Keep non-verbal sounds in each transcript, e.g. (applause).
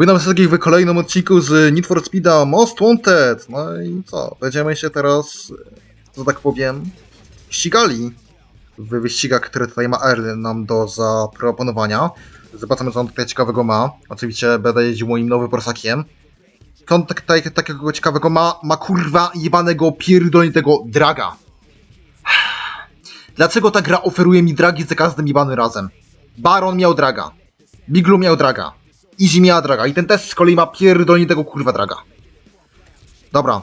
Witam wszystkich w kolejnym odcinku z Need for Speed'a Most Wanted. No i co? Będziemy się teraz, że tak powiem, ścigali w wyścigach, które tutaj ma Erlyn nam do zaproponowania. Zobaczymy, co on tutaj ciekawego ma. Oczywiście będę jeździł moim nowym Porsakiem. Co on tak, tak, takiego ciekawego ma? Ma kurwa jebanego pierdolnitego draga. Dlaczego ta gra oferuje mi dragi za każdym jebanym razem? Baron miał draga. Biglu miał draga. Easy miała draga. I ten test z kolei ma pierdolnitego kurwa draga. Dobra.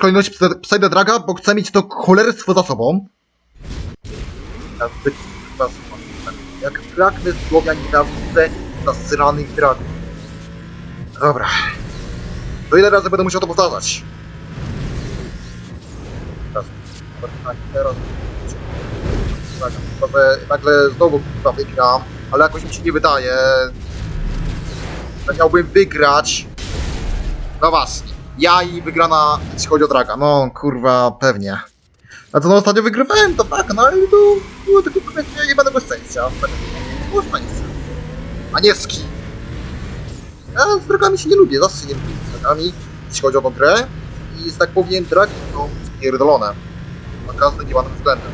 Kolejności psa- przejdę draga, bo chcę mieć to cholerstwo za sobą. Jak pragnę słowia nienawidzę zasranych dragów. Dobra. To ile razy będę musiał to powtarzać? Teraz. Teraz. Nagle znowu kurwa wygram, ale jakoś mi się nie wydaje, że miałbym wygrać. No właśnie, ja i wygrana, jeśli chodzi o Draga. No kurwa, pewnie. A to no ostatnio wygrywałem, to tak, no i to było takie powiedzmy jebanego szczęścia. Było szczęście. A nie ski. Ja z dragami się nie lubię, zawsze nie lubię z dragami, jeśli chodzi o tą grę. I że tak powiem, dragi są spierdolone. Na każdym niełanym względem.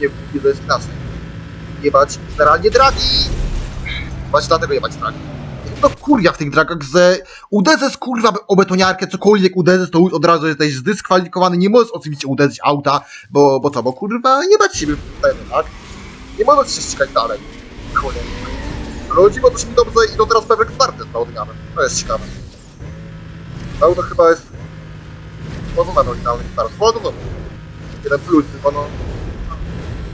Nie mówię, to jest inaczej. Jebać generalnie dragi! Właśnie dlatego jebać dragi. No kurja w tych dragach, że uderzesz kurwa o betoniarkę, cokolwiek uderzesz, to już od razu jesteś zdyskwalifikowany, nie możesz oczywiście uderzyć auta, bo, bo co, bo kurwa jebać siebie wtedy, tak? Nie możesz się ścigać dalej. Cholera. Bo to się mi dobrze idą teraz pewne starty z Baudygami. To jest ciekawe. Auto chyba jest poza na oryginalnych startów. No to. Jeden plus, tylko no...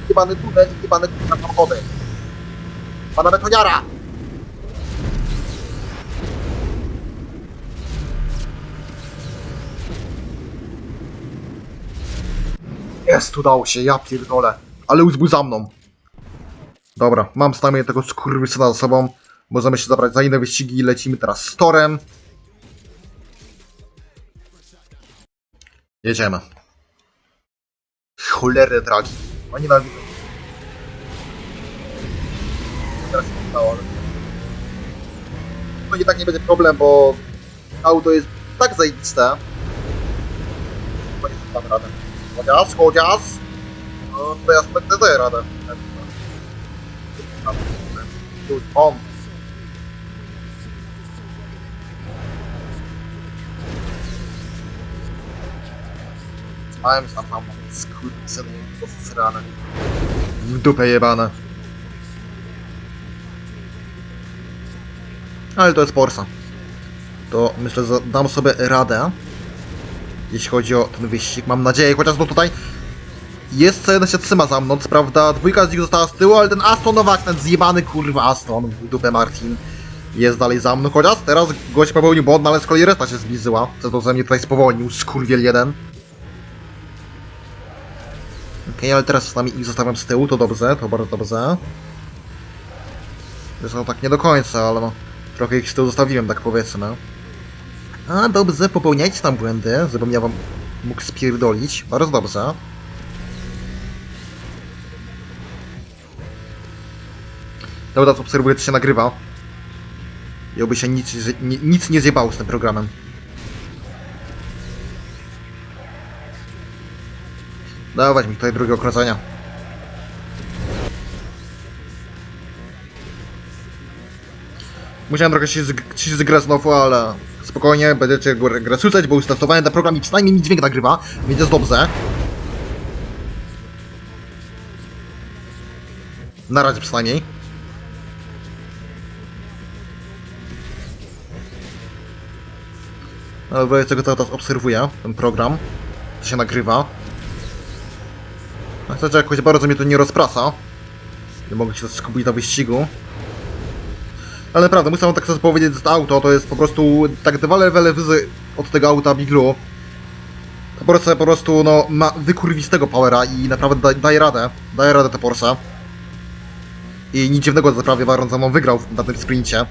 Jebany tunel i jebane kurwa samochody. Pana betoniara! Jest, udało się, ja pierdolę. Ale już był za mną. Dobra, mam stanie tego skurwysyna za sobą. Możemy się zabrać za inne wyścigi i lecimy teraz z torem. Jedziemy. Cholerne dragi. O nienawidzę. Teraz się udało, ale... No i tak nie będzie problem, bo auto jest tak zajebiste. Chyba nie dam radę. Chociaż, chociaż... No to ja sobie daję radę. On. Spałem sam tam, skurwysyny, posrane. W dupę jebane. Ale to jest Porsa. To myślę, że dam sobie radę. Jeśli chodzi o ten wyścig, mam nadzieję, chociaż no tutaj jest co jeden się trzyma za mną, prawda dwójka z nich została z tyłu, ale ten Aston Nowak, ten zjebany kurwa Aston, w dupę Martin, jest dalej za mną, chociaż teraz gość popełnił błąd, no ale z kolei reszta się zbliżyła, co to ze mnie tutaj spowolnił, skurwiel jeden. Okej, ale teraz z nami ich zostawiam z tyłu, to dobrze, to bardzo dobrze. Zresztą tak nie do końca, ale no, trochę ich z tyłu zostawiłem, tak powiedzmy. A, dobrze, popełniajcie tam błędy, żebym ja wam mógł spierdolić, bardzo dobrze. Dobra, obserwuję, co się nagrywa. I oby się nic, ni- nic nie zjebało z tym programem. Dawać mi tutaj drugie okrążenia. Musiałem trochę się, się zgrać znowu, ale spokojnie, będziecie grę słyszeć, bo już testowałem ten program i przynajmniej mi dźwięk nagrywa, więc jest dobrze. Na razie przynajmniej. Wobec tego cały czas obserwuję ten program, co się nagrywa. Chcę, jakoś bardzo mnie to nie rozprasa. Nie mogę się skupić na wyścigu. Ale naprawdę, muszę wam tak sobie powiedzieć, że to auto to jest po prostu tak dwa levele wyżej od tego auta Biglu. To Porsche po prostu no, ma wykurwistego powera i naprawdę da, daje radę. Daje radę te Porsche. I nic dziwnego, że prawie Baron za mną wygrał na tym sprincie.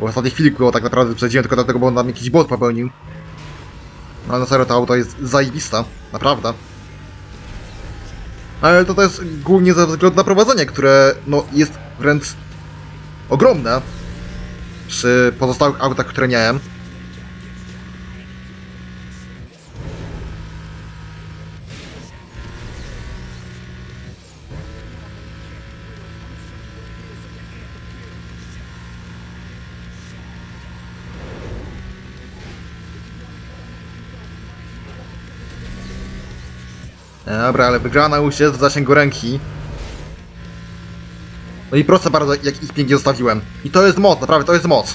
Bo w ostatniej chwili go tak naprawdę wyprzedziłem tylko dlatego, bo on tam jakiś błąd popełnił. No ale na serio to auto jest zajebiste, naprawdę. Ale to też głównie ze względu na prowadzenie, które no jest wręcz ogromne. przy pozostałych autach, które miałem. Dobra, ale wygrana już jest w zasięgu ręki. No i proszę bardzo, jak ich pięknie zostawiłem. I to jest moc, naprawdę, to jest moc.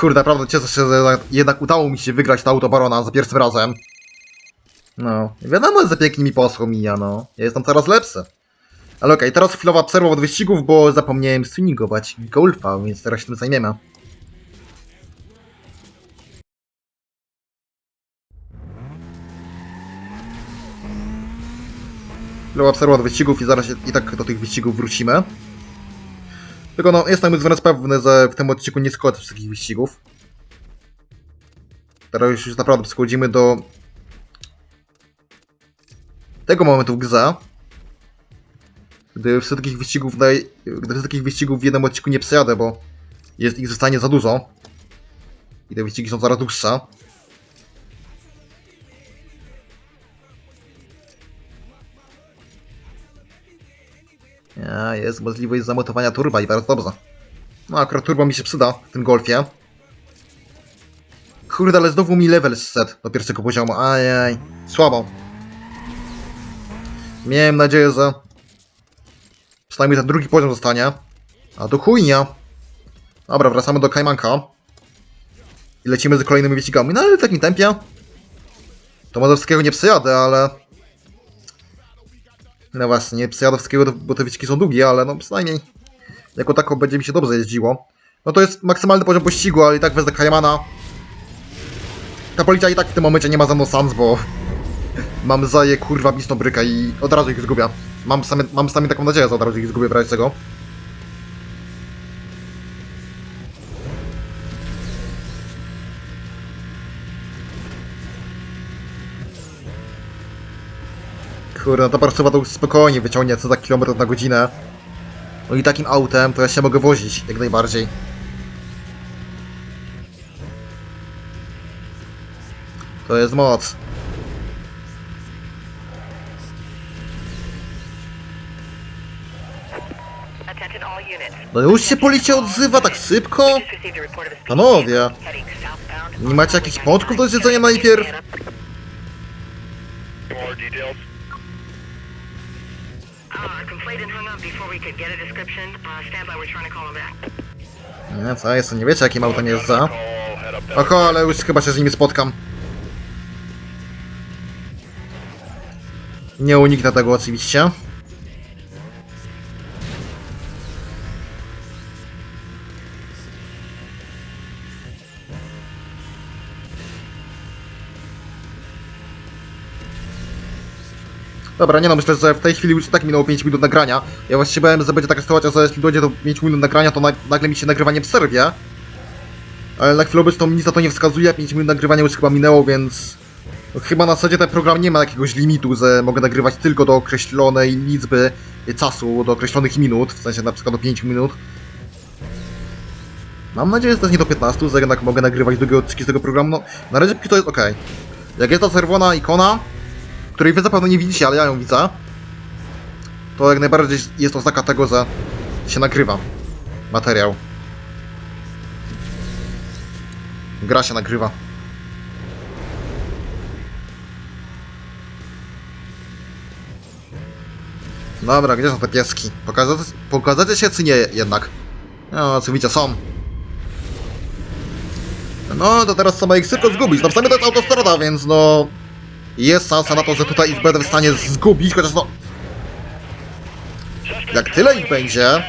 Kurde, naprawdę cieszę się, że jednak- udało mi się wygrać to auto Barona za pierwszym razem. No, wiadomo, że pięknie mi poszło mija, no. Ja jestem coraz lepszy. Ale okej, teraz chwilowa przerwa od wyścigów, bo zapomniałem streamingować golfa, więc teraz się tym zajmiemy. Chwilowa przerwa od wyścigów i zaraz i tak do tych wyścigów wrócimy. Tylko no, jestem już wręcz pewny, że w tym odcinku nie skończę wszystkich wyścigów. Teraz już, już naprawdę przechodzimy do tego momentu w grze, gdy wszystkich wyścigów, daj, gdy wszystkich wyścigów w jednym odcinku nie przejadę, bo jest ich zostanie za dużo. I te wyścigi są coraz dłuższe. Ja, jest możliwość zamontowania turba i bardzo dobrze. No akurat turbo mi się przyda w tym golfie. Kurde, ale znowu mi level zszedł do pierwszego poziomu. Ajaj, słabo. Miałem nadzieję, że przynajmniej ten drugi poziom zostanie. A to chujnia. Dobra, wracamy do Kajmanka. I lecimy z kolejnymi wyścigami. No ale w takim tempie. To może wszystkiego nie przejadę, ale... No właśnie, nie przejadę wszystkiego, bo te wyścigi są długie, ale no przynajmniej jako tako będzie mi się dobrze jeździło. No to jest maksymalny poziom pościgu, ale i tak wezmę Kajmana. Ta policja i tak w tym momencie nie ma ze mną szans, bo (laughs) mam zaje kurwa bistą bryka i od razu ich zgubię. Mam sami, mam sami taką nadzieję, że od razu ich zgubię w razie czego. Kurde, no to parsowa to już spokojnie wyciągnie co za kilometr na godzinę. No i takim autem to ja się mogę wozić, jak najbardziej. To jest moc. No już się policja odzywa tak szybko? Panowie, nie macie jakichś pączków do zjedzenia najpierw? Nie, co jest, nie wiecie jakim? Call, head up that Oko, ale już chyba się z nimi spotkam. Nie uniknę tego oczywiście. Dobra, nie no, myślę, że w tej chwili już tak minęło 5 minut nagrania. Ja właściwie bałem, że będzie taka sytuacja, że jeśli dojdzie do 5 minut nagrania, to na nagle mi się nagrywanie przerwie. Ale na chwilę obecną nic na to nie wskazuje, 5 minut nagrywania już chyba minęło, więc... Chyba na zasadzie ten program nie ma jakiegoś limitu, że mogę nagrywać tylko do określonej liczby czasu, do określonych minut, w sensie na przykład do 5 minut. Mam nadzieję, że to jest nie do 15, że jednak mogę nagrywać długie odcinki z tego programu. No, na razie to jest ok. Jak jest ta czerwona ikona, której wy zapewne nie widzicie, ale ja ją widzę, to jak najbardziej jest oznaka tego, że się nagrywa materiał. Gra się nagrywa. Dobra, gdzie są te pieski? Pokazacie, pokazacie się czy nie jednak? No, oczywiście są. No, to teraz trzeba ich szybko zgubić. No w sumie to jest autostrada, więc no... Jest szansa na to, że tutaj ich będę w stanie zgubić, chociaż no... Jak tyle ich będzie,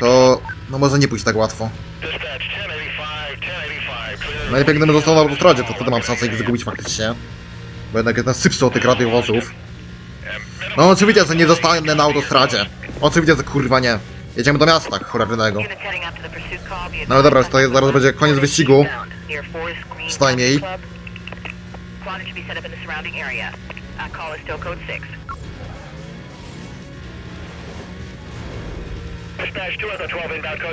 to... No może nie pójść tak łatwo. Dispatch 1085, 1085. Najlepiej gdybym został na autostradzie, to wtedy mam szansę ich zgubić faktycznie. Bo jednak jest ten szybszy od tych radiowozów. No oczywiście, że nie zostanę na autostradzie. Oczywiście, że kurwa nie. Jedziemy do miasta cholernego. No dobra, to zaraz będzie koniec wyścigu. Przynajmniej. Squadron should be set up in the surrounding area. Uh, call is still code 6. Dispatch 2 at the 12 inbound code